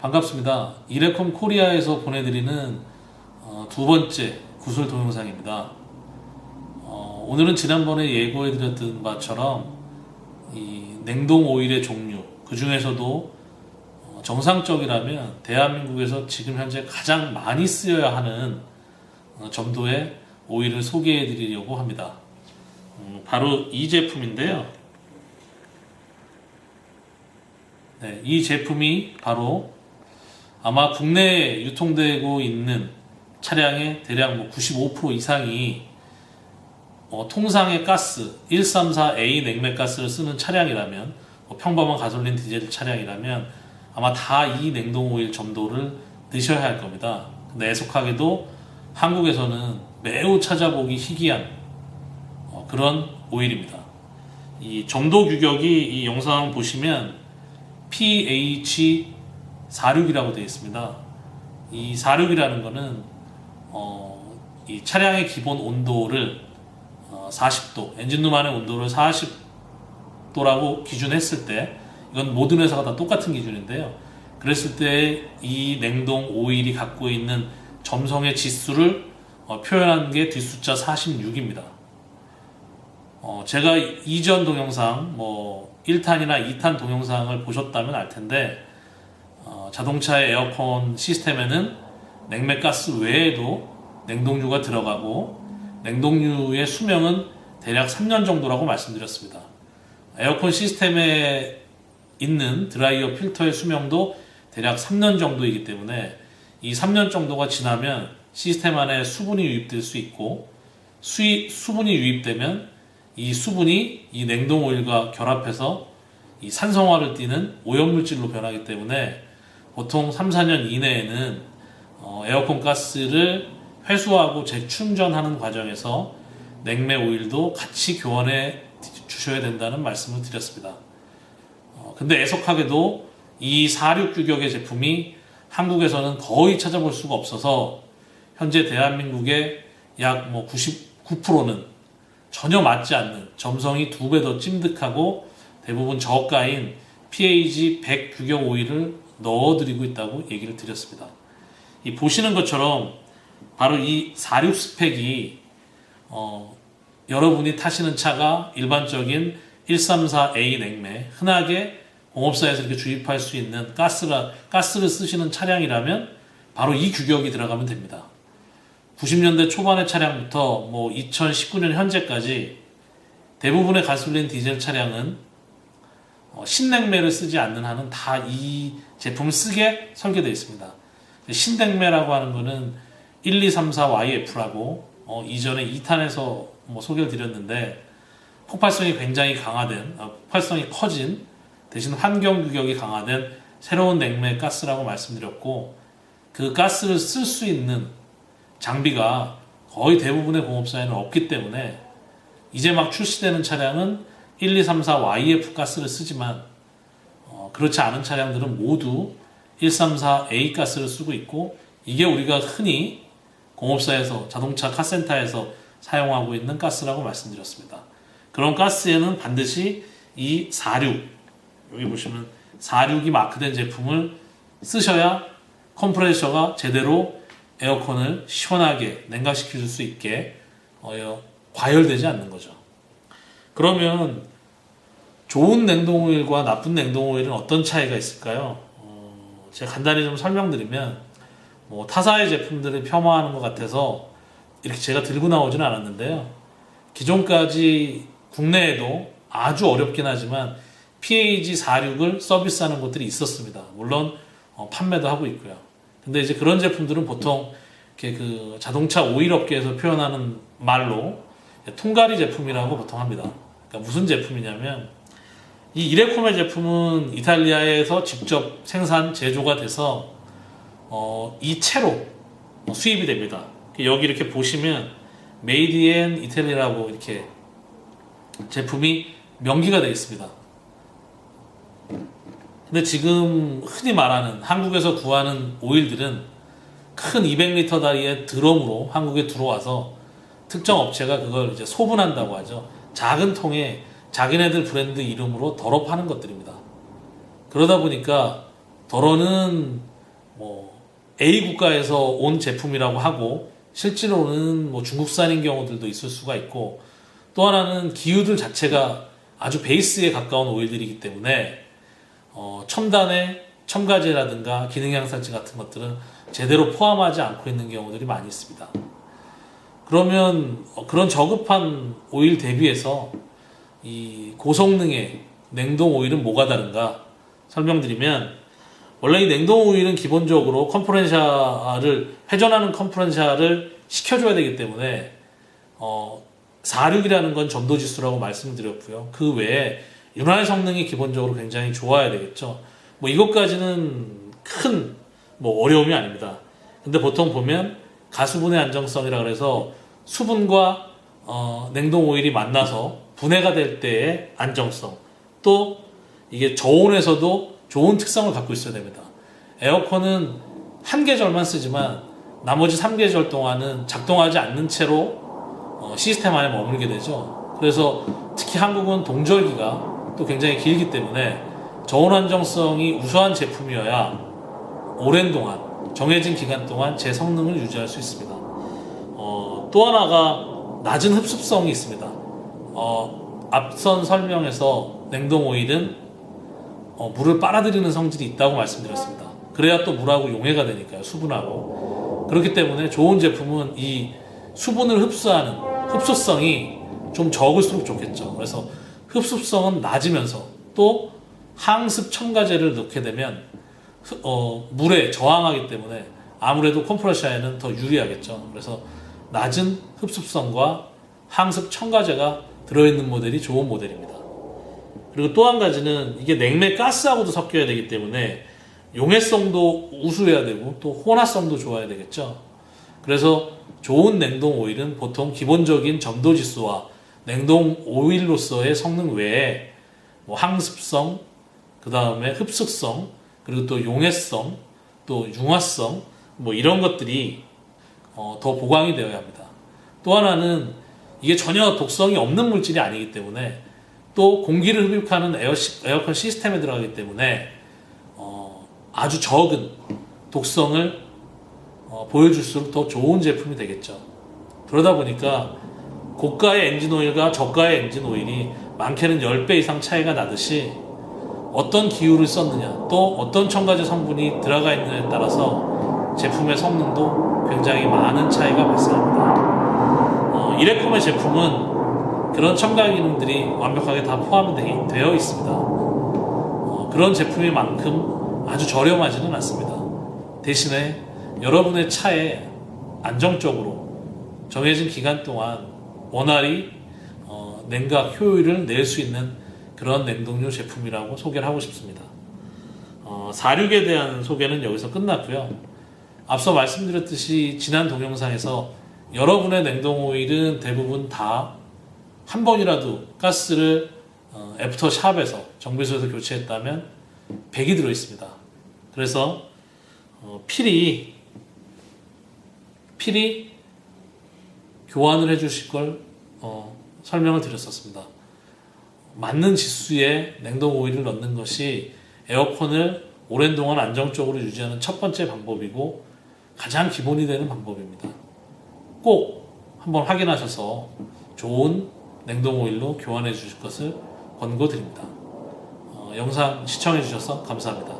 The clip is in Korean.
반갑습니다. 이레콤 코리아에서 보내드리는 어, 두 번째 구슬 동영상입니다. 어, 오늘은 지난번에 예고해드렸던 바처럼 이 냉동 오일의 종류 그 중에서도 어, 정상적이라면 대한민국에서 지금 현재 가장 많이 쓰여야 하는 어, 점도의 오일을 소개해드리려고 합니다. 음, 바로 이 제품인데요. 네, 이 제품이 바로 아마 국내에 유통되고 있는 차량의 대략 뭐 95% 이상이 어, 통상의 가스 134A 냉매 가스를 쓰는 차량이라면 뭐 평범한 가솔린 디젤 차량이라면 아마 다 이 냉동 오일 점도를 넣으셔야 할 겁니다. 근데 애석하게도 한국에서는 매우 찾아보기 희귀한 어, 그런 오일입니다. 이 점도 규격이 이 영상 보시면 PH46이라고 되어 있습니다. 이 46이라는 거는 어, 이 차량의 기본 온도를 어, 40도, 엔진룸 안의 온도를 40도라고 기준했을 때 이건 모든 회사가 다 똑같은 기준인데요. 그랬을 때 이 냉동 오일이 갖고 있는 점성의 지수를 어, 표현한 게 뒷숫자 46입니다. 어, 제가 이전 동영상, 뭐 1탄이나 2탄 동영상을 보셨다면 알 텐데 어, 자동차의 에어컨 시스템에는 냉매 가스 외에도 냉동유가 들어가고 냉동유의 수명은 대략 3년 정도라고 말씀드렸습니다. 에어컨 시스템에 있는 드라이어 필터의 수명도 대략 3년 정도이기 때문에 이 3년 정도가 지나면 시스템 안에 수분이 유입될 수 있고 수이, 수분이 유입되면 이 수분이 이 냉동 오일과 결합해서 이 산성화를 띠는 오염물질로 변하기 때문에 보통 3, 4년 이내에는 어, 에어컨 가스를 회수하고 재충전하는 과정에서 냉매 오일도 같이 교환해 주셔야 된다는 말씀을 드렸습니다. 어, 근데 애석하게도 이 46 규격의 제품이 한국에서는 거의 찾아볼 수가 없어서 현재 대한민국의 약 뭐 99%는 전혀 맞지 않는 점성이 두 배 더 찐득하고 대부분 저가인 PAG 100 규격 오일을 넣어드리고 있다고 얘기를 드렸습니다. 이 보시는 것처럼 바로 이 46 스펙이 어, 여러분이 타시는 차가 일반적인 134A 냉매 흔하게 공업사에서 이렇게 주입할 수 있는 가스라 가스를 쓰시는 차량이라면 바로 이 규격이 들어가면 됩니다. 90년대 초반의 차량부터 뭐 2019년 현재까지 대부분의 가솔린 디젤 차량은 어, 신냉매를 쓰지 않는 한은 다 이 제품을 쓰게 설계되어 있습니다. 신냉매라고 하는 거는 1234YF라고 어, 이전에 2탄에서 뭐 소개를 드렸는데 폭발성이 굉장히 강화된 어, 폭발성이 커진 대신 환경 규격이 강화된 새로운 냉매 가스라고 말씀드렸고 그 가스를 쓸 수 있는 장비가 거의 대부분의 공업사에는 없기 때문에 이제 막 출시되는 차량은 1234YF 가스를 쓰지만 어, 그렇지 않은 차량들은 모두 134A 가스를 쓰고 있고 이게 우리가 흔히 공업사에서 자동차 카센터에서 사용하고 있는 가스라고 말씀드렸습니다. 그런 가스에는 반드시 이 46 여기 보시면 46이 마크된 제품을 쓰셔야 컴프레셔가 제대로 에어컨을 시원하게 냉각시켜 줄 수 있게 어, 과열되지 않는 거죠. 그러면 좋은 냉동오일과 나쁜 냉동오일은 어떤 차이가 있을까요? 어, 제가 간단히 좀 설명드리면 뭐 타사의 제품들을 폄하하는 것 같아서 이렇게 제가 들고 나오지는 않았는데요. 기존까지 국내에도 아주 어렵긴 하지만 PAG46을 서비스하는 곳들이 있었습니다. 물론 어, 판매도 하고 있고요. 근데 이제 그런 제품들은 보통 이렇게 그 자동차 오일 업계에서 표현하는 말로 통가리 제품이라고 보통 합니다. 그러니까 무슨 제품이냐면 이 이레코메 제품은 이탈리아에서 직접 생산 제조가 돼서 어, 이 채로 수입이 됩니다. 여기 이렇게 보시면 인 이탈리아라고 이렇게 제품이 명기가 되어 있습니다. 근데 지금 흔히 말하는 한국에서 구하는 오일들은 큰 200리터 다리의 드럼으로 한국에 들어와서 특정 업체가 그걸 이제 소분한다고 하죠. 작은 통에 자기네들 브랜드 이름으로 덜어 파는 것들입니다. 그러다 보니까 덜어는 뭐 A 국가에서 온 제품이라고 하고 실제로는 뭐 중국산인 경우들도 있을 수가 있고 또 하나는 기후들 자체가 아주 베이스에 가까운 오일들이기 때문에 어, 첨단의 첨가제라든가 기능 향상제 같은 것들은 제대로 포함하지 않고 있는 경우들이 많이 있습니다. 그러면 어, 그런 저급한 오일 대비해서 이 고성능의 냉동 오일은 뭐가 다른가 설명드리면 원래 이 냉동 오일은 기본적으로 컴프렌샤를 회전하는 컴프렌샤를 시켜줘야 되기 때문에 어 46이라는 건 점도 지수라고 말씀드렸고요. 그 외에 윤활 성능이 기본적으로 굉장히 좋아야 되겠죠. 뭐 이것까지는 큰 뭐 어려움이 아닙니다. 근데 보통 보면 가수분해 안정성이라 그래서 수분과 어, 냉동 오일이 만나서 분해가 될 때의 안정성 또 이게 저온에서도 좋은 특성을 갖고 있어야 됩니다. 에어컨은 한 계절만 쓰지만 나머지 3계절 동안은 작동하지 않는 채로 어, 시스템 안에 머물게 되죠. 그래서 특히 한국은 동절기가 또 굉장히 길기 때문에 저온 안정성이 우수한 제품이어야 오랜 동안 정해진 기간 동안 제 성능을 유지할 수 있습니다. 어, 또 하나가 낮은 흡수성이 있습니다. 어, 앞선 설명에서 냉동 오일은 어, 물을 빨아들이는 성질이 있다고 말씀드렸습니다. 그래야 또 물하고 용해가 되니까요, 수분하고. 그렇기 때문에 좋은 제품은 이 수분을 흡수하는 흡수성이 좀 적을수록 좋겠죠. 그래서 흡수성은 낮으면서 또 항습 첨가제를 넣게 되면 흡- 어, 물에 저항하기 때문에 아무래도 컴프레셔에는 더 유리하겠죠. 그래서 낮은 흡수성과 항습 첨가제가 들어있는 모델이 좋은 모델입니다. 그리고 또 한 가지는 이게 냉매 가스하고도 섞여야 되기 때문에 용해성도 우수해야 되고 또 혼합성도 좋아야 되겠죠. 그래서 좋은 냉동 오일은 보통 기본적인 점도 지수와 냉동 오일로서의 성능 외에 뭐 항습성, 그 다음에 흡수성, 그리고 또 용해성, 또 융화성, 뭐 이런 것들이 어, 더 보강이 되어야 합니다. 또 하나는 이게 전혀 독성이 없는 물질이 아니기 때문에 또 공기를 흡입하는 에어 시, 에어컨 시스템에 들어가기 때문에 어, 아주 적은 독성을 어, 보여줄수록 더 좋은 제품이 되겠죠. 그러다 보니까 고가의 엔진 오일과 저가의 엔진 오일이 많게는 10배 이상 차이가 나듯이 어떤 기후를 썼느냐 또 어떤 첨가제 성분이 들어가 있느냐에 따라서 제품의 성능도 굉장히 많은 차이가 발생합니다. 어, 이레콤의 제품은 그런 첨가 기능들이 완벽하게 다 포함이 되어 있습니다. 어, 그런 제품인 만큼 아주 저렴하지는 않습니다. 대신에 여러분의 차에 안정적으로 정해진 기간 동안 원활히 어, 냉각 효율을 낼 수 있는 그런 냉동류 제품이라고 소개를 하고 싶습니다. 어, 46에 대한 소개는 여기서 끝났고요. 앞서 말씀드렸듯이 지난 동영상에서 여러분의 냉동 오일은 대부분 다 한 번이라도 가스를 어, 애프터 샵에서 정비소에서 교체했다면 100이 들어 있습니다. 그래서 어, 필히 필히 교환을 해주실 걸 어, 설명을 드렸었습니다. 맞는 지수의 냉동 오일을 넣는 것이 에어컨을 오랜 동안 안정적으로 유지하는 첫 번째 방법이고 가장 기본이 되는 방법입니다. 꼭 한번 확인하셔서 좋은 냉동 오일로 교환해 주실 것을 권고드립니다. 어, 영상 시청해 주셔서 감사합니다.